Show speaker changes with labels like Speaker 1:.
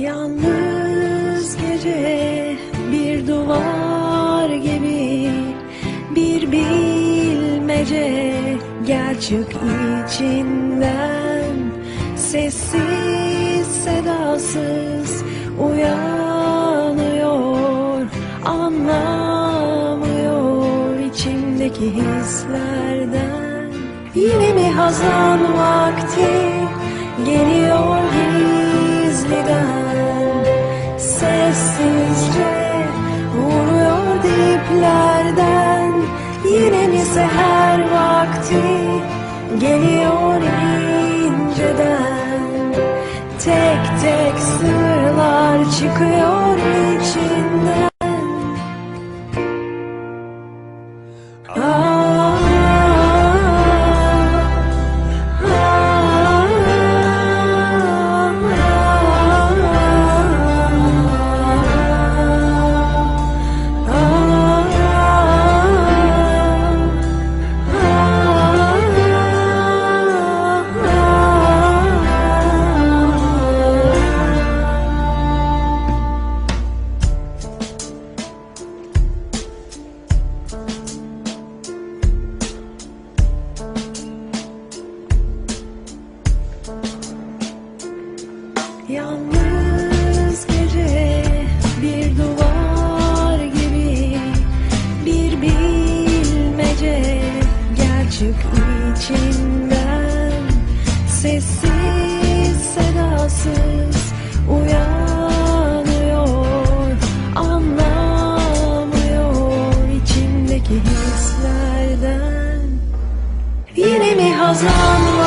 Speaker 1: Yalnız gece bir duvar gibi bir bilmece gerçek içinden. Sessiz sedasız uyanıyor anlamıyor içimdeki hislerden. Yine mi hazan vakti geliyor seher vakti geliyor inceden. Tek tek sırlar çıkıyor Yalnız gece bir duvar gibi bir bilmece gerçek içinden sessiz sedasız uyanıyor anlamıyor içimdeki hislerden yine mi hazan?